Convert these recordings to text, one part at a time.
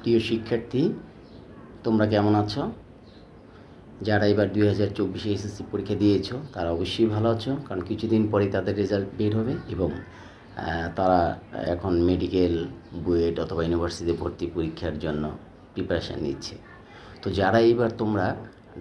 প্রিয় শিক্ষার্থী, তোমরা কেমন আছো? যারা এবার দুই হাজার চব্বিশে এসএসসি পরীক্ষা দিয়েছ, তারা অবশ্যই ভালো আছো, কারণ কিছুদিন পরেই তাদের রেজাল্ট বের হবে এবং তারা এখন মেডিকেল বুয়েট অথবা ইউনিভার্সিটি ভর্তি পরীক্ষার জন্য প্রিপারেশান নিচ্ছে। তো যারা এবার তোমরা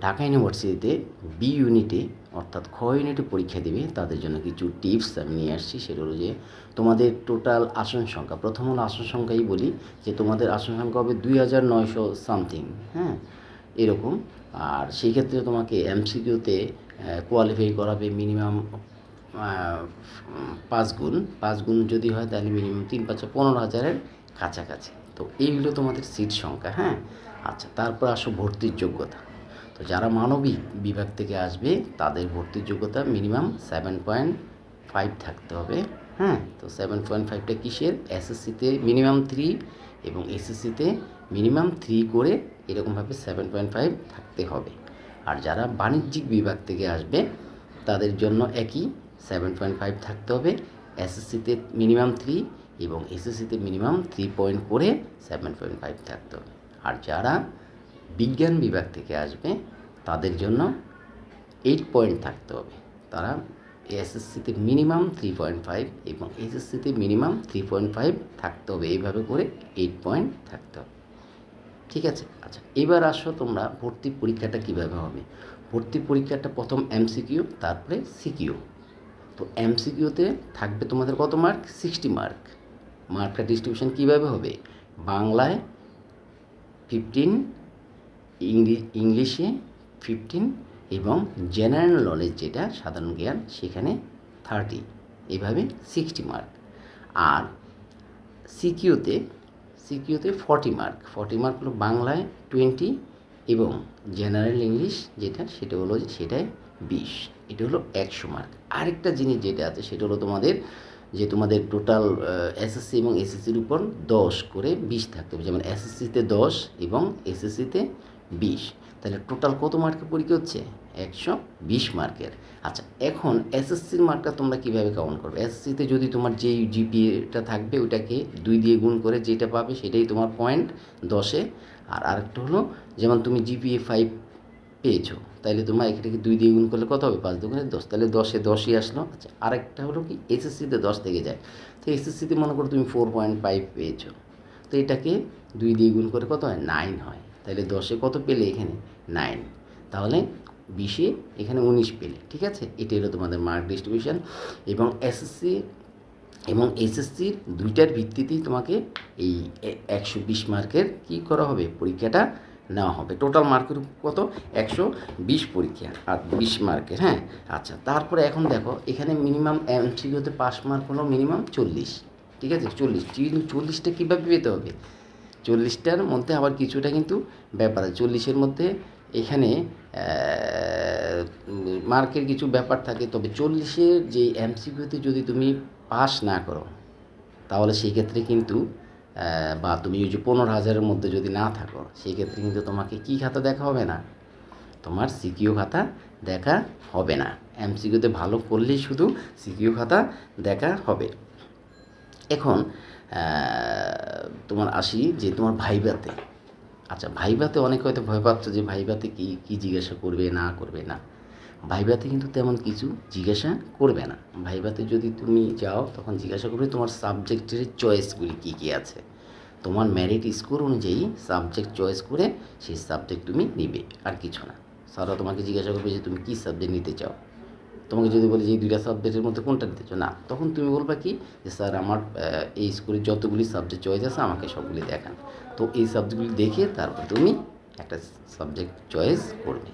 ঢাকা ইউনিভার্সিটিতে বি ইউনিটে অর্থাৎ খ ইউনিটে পরীক্ষা দেবে, তাদের জন্য কিছু টিপস আমি নিয়ে আসছি। সেটা হলো যে, তোমাদের টোটাল আসন সংখ্যা। প্রথম হলো আসন সংখ্যাই বলি যে, তোমাদের আসন সংখ্যা হবে দুই হাজার নয়শো সামথিং হ্যাঁ? এরকম। আর সেই ক্ষেত্রে তোমাকে এমসিকিউতে কোয়ালিফাই করাবে মিনিমাম পাঁচ গুণ। পাঁচ গুণ যদি হয় তাহলে মিনিমাম তিন পাঁচশো পনেরো হাজারের কাছাকাছি। তো এইগুলো তোমাদের সিট সংখ্যা হ্যাঁ? আচ্ছা তারপর আসো ভর্তির যোগ্যতা। তো যারা মানবিক বিভাগ থেকে আসবে, তাদের ভর্তির যোগ্যতা মিনিমাম সেভেন পয়েন্ট ফাইভ থাকতে হবে। হ্যাঁ তো সেভেন পয়েন্ট ফাইভটা কিসের? এসএসসিতে মিনিমাম থ্রি এবং এসএসসিতে মিনিমাম থ্রি করে এরকমভাবে সেভেন পয়েন্ট ফাইভ থাকতে হবে। আর যারা বাণিজ্যিক বিভাগ থেকে আসবে, তাদের জন্য একই সেভেন পয়েন্ট ফাইভ থাকতে হবে। এসএসসিতে মিনিমাম থ্রি এবং এসএসসিতে মিনিমাম থ্রি পয়েন্ট করে সেভেন পয়েন্ট ফাইভ থাকতে হবে। আর যারা বিজ্ঞান বিভাগ থেকে আসবে তাদের জন্য এইট পয়েন্ট থাকতে হবে। তারা এসএসসিতে মিনিমাম থ্রি পয়েন্ট ফাইভ এবং এসএসসিতে মিনিমাম থ্রি পয়েন্ট ফাইভ থাকতে হবে। এইভাবে করে এইট পয়েন্ট থাকতে হবে। ঠিক আছে? আচ্ছা এবার আসো তোমরা ভর্তি পরীক্ষাটা কীভাবে হবে? ভর্তি পরীক্ষাটা প্রথম এমসিকিউ তারপরে সিকিউ তো এমসিকিউতে থাকবে তোমাদের কত মার্ক সিক্সটি মার্ক মার্কটা ডিস্ট্রিবিউশন কীভাবে হবে? বাংলায় ফিফটিন ইংলিশে ফিফটিন এবং জেনারেল নলেজ যেটা, সাধারণ জ্ঞান, সেখানে থার্টি এভাবে সিক্সটি মার্ক আর সিকিউতে সিকিউতে ফর্টি মার্ক ফর্টি মার্ক হলো বাংলায় টোয়েন্টি এবং জেনারেল ইংলিশ যেটা, সেটা হলো সেটাই বিশ, এটা হলো একশো মার্ক আরেকটা জিনিস যেটা আছে, সেটা হলো তোমাদের যে তোমাদের টোটাল এসএসসি এবং এসএসসির উপর দশ করে বিশ থাকতে হবে। যেমন এসএসসিতে দশ এবং এসএসসিতে বিশ। তাহলে টোটাল কত মার্কের পরীক্ষা হচ্ছে? একশো বিশ মার্কের আচ্ছা এখন এসএসসির মার্কটা তোমরা কীভাবে কাউন্ট করবে? এসএসসিতে যদি তোমার যেই জিপিএটা থাকবে, ওইটাকে দুই দিয়ে গুণ করে যেটা পাবে সেটাই তোমার পয়েন্ট দশে। আর আরেকটা হলো, যেমন তুমি জিপিএ ফাইভ পেয়েছ তাহলে তোমার এখানে দুই দিয়ে গুণ করলে কত হবে? পাঁচ দুগুণে দশ। তাহলে দশে দশই আসলো। আচ্ছা আরেকটা হলো কি এসএসসিতে দশ থেকে যায়। তো এসএসসিতে মনে করো তুমি ফোর পয়েন্ট ফাইভ পেয়েছ। তো এটাকে দুই দিয়ে গুণ করে কত হয়? নাইন হয়। তাহলে দশে কত পেলে এখানে? নাইন। তাহলে বিশে এখানে উনিশ পেলে, ঠিক আছে? এটাই হলো তোমাদের মার্ক ডিস্ট্রিবিউশন এবং এসএসসি এবং এসএসসির দুইটার ভিত্তিতেই তোমাকে এই একশো বিশ মার্কের কী করা হবে? পরীক্ষাটা নেওয়া হবে। টোটাল মার্কের কত? একশো বিশ পরীক্ষা, আর বিশ মার্কের হ্যাঁ? আচ্ছা তারপরে এখন দেখো, এখানে মিনিমাম এমসিকিউতে পাস মার্ক হলো মিনিমাম চল্লিশ, ঠিক আছে? চল্লিশ চল্লিশটা কীভাবে পেতে হবে? চল্লিশটার মধ্যে আবার কিছুটা কিন্তু ব্যাপার আছে। চল্লিশের মধ্যে এখানে মার্কের কিছু ব্যাপার থাকে, তবে চল্লিশের যে এমসিকিউতে যদি তুমি পাস না করো, তাহলে সেই ক্ষেত্রে কিন্তু বা তুমি ওই যে পনেরো হাজারের মধ্যে যদি না থাকো সেই ক্ষেত্রে কিন্তু তোমাকে কী খাতা দেখা হবে না? তোমার সিকিউ খাতা দেখা হবে না। এমসিকিউতে ভালো করলেই শুধু সিকিউ খাতা দেখা হবে। এখন তোমার আসি যে তোমার ভাইবাতে। আচ্ছা ভাইবাতে অনেক হয়তো ভয় পাচ্ছ যে ভাইবাতে কি কি জিজ্ঞাসা করবে, না করবে না। ভাইবাতে কিন্তু তেমন কিছু জিজ্ঞাসা করবে না। ভাইবাতে যদি তুমি যাও, তখন জিজ্ঞাসা করবে তোমার সাবজেক্টের চয়েসগুলি কী কী আছে। তোমার মেরিট স্কোর অনুযায়ী সাবজেক্ট চয়েস করে সেই সাবজেক্ট তুমি নিবে, আর কিছু না। স্যাররা তোমাকে জিজ্ঞাসা করবে যে তুমি কী সাবজেক্ট নিতে চাও। তোমাকে যদি বলি যে এই দুইটা সাবজেক্টের মধ্যে কোনটা চাও, না। তখন তুমি বলবা কি, যে স্যার আমার এই স্কুলের যতগুলি সাবজেক্ট চয়েস আছে আমাকে সবগুলি দেখান। তো এই সাবজেক্টগুলি দেখে তারপর তুমি একটা সাবজেক্ট চয়েস করবে।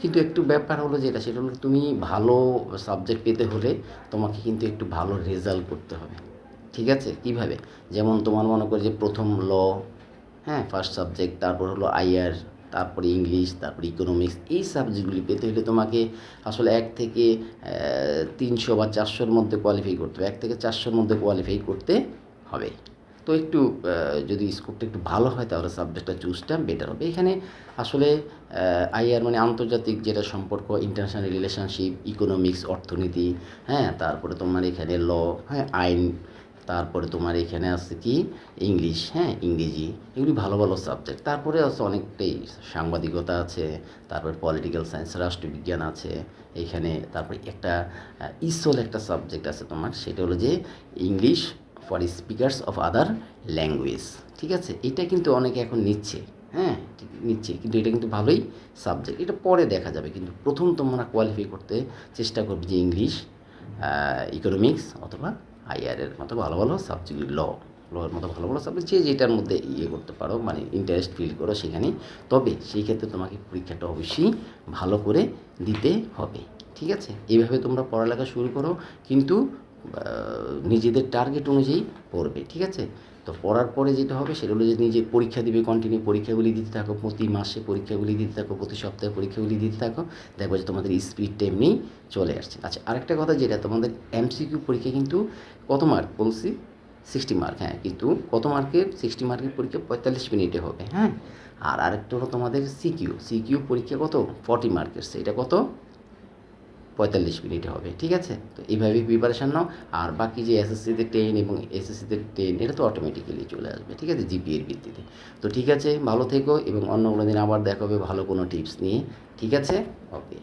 কিন্তু একটু ব্যাপার হলো যেটা, সেটা হলো তুমি ভালো সাবজেক্ট পেতে হলে তোমাকে কিন্তু একটু ভালো রেজাল্ট করতে হবে। ঠিক আছে? কীভাবে? যেমন তোমার মনে করে যে প্রথম ল হ্যাঁ ফার্স্ট সাবজেক্ট তারপর হলো আইআর তারপরে ইংলিশ, তারপরে ইকোনমিক্স এই সাবজেক্টগুলি পেতে হলে তোমাকে আসলে এক থেকে তিনশো বা চারশোর মধ্যে কোয়ালিফাই করতে হবে। এক থেকে চারশোর মধ্যে কোয়ালিফাই করতে হবে। তো একটু যদি স্কোপটা একটু ভালো হয় তাহলে সাবজেক্টটা চুজটা বেটার হবে। এখানে আসলে আইআর মানে আন্তর্জাতিক যেটা সম্পর্ক ইন্টারন্যাশনাল রিলেশনশিপ ইকোনমিক্স অর্থনীতি হ্যাঁ তারপরে তোমার এখানে ল হ্যাঁ আইন তারপরে তোমার এখানে আছে কি? ইংলিশ হ্যাঁ? ইংরেজি। এগুলি ভালো ভালো সাবজেক্ট তারপরে আছে অনেকটাই সাংবাদিকতা আছে, তারপরে পলিটিক্যাল সায়েন্স রাষ্ট্রবিজ্ঞান আছে। এখানে তারপরে একটা ইসল একটা সাবজেক্ট আছে তোমার, সেটা হলো যে English for speakers of other languages ঠিক আছে? এটা কিন্তু অনেকে এখন নিচ্ছে হ্যাঁ? নিচ্ছে। কিন্তু এটা কিন্তু ভালোই সাবজেক্ট এটা পরে দেখা যাবে। কিন্তু প্রথম তোমরা কোয়ালিফাই করতে চেষ্টা করবে যে ইংলিশ ইকোনমিক্স অথবা আইআরের মতো ভালো ভালো সাবজেক্ট ল লয়ের মতো ভালো ভালো সাবজেক্ট যে যেটার মধ্যে ইয়ে করতে পারো মানে ইন্টারেস্ট ফিল করো সেখানে। তবে সেই ক্ষেত্রে তোমাকে পরীক্ষাটা অবশ্যই ভালো করে দিতে হবে, ঠিক আছে? এইভাবে তোমরা পড়ালেখা শুরু করো, কিন্তু নিজেদের টার্গেট অনুযায়ী পড়বে, ঠিক আছে? তো পড়ার পরে যেটা হবে সেটা হলো যে নিজে পরীক্ষা দিবে কন্টিনিউ পরীক্ষাগুলি দিতে থাকো, প্রতি মাসে পরীক্ষাগুলি দিতে থাকো, প্রতি সপ্তাহে পরীক্ষাগুলি দিতে থাকো দেখো যে তোমাদের স্পিডটা এমনি চলে আসছে। আচ্ছা আরেকটা কথা যেটা, তোমাদের এমসিকিউ পরীক্ষা কিন্তু কত মার্ক বলছি? সিক্সটি মার্ক হ্যাঁ কিন্তু কত মার্কের সিক্সটি মার্কের পরীক্ষা পঁয়তাল্লিশ মিনিটে হবে হ্যাঁ? আর আরেকটা হলো তোমাদের সিকিউ সিকিউ পরীক্ষা কত? ফর্টি মার্কের সেটা কত? পঁয়তাল্লিশ মিনিট হবে, ঠিক আছে? তো এইভাবে প্রিপারেশান নাও, আর বাকি যে এসএসসিতে টেন এবং এসএসসিতে টেন এটা তো অটোমেটিক্যালি চলে আসবে, ঠিক আছে? জিপিএর ভিত্তিতে। তো ঠিক আছে, ভালো থেকো এবং অন্য কোনো দিন আবার দেখাবে ভালো কোনো টিপস নিয়ে, ঠিক আছে? ওকে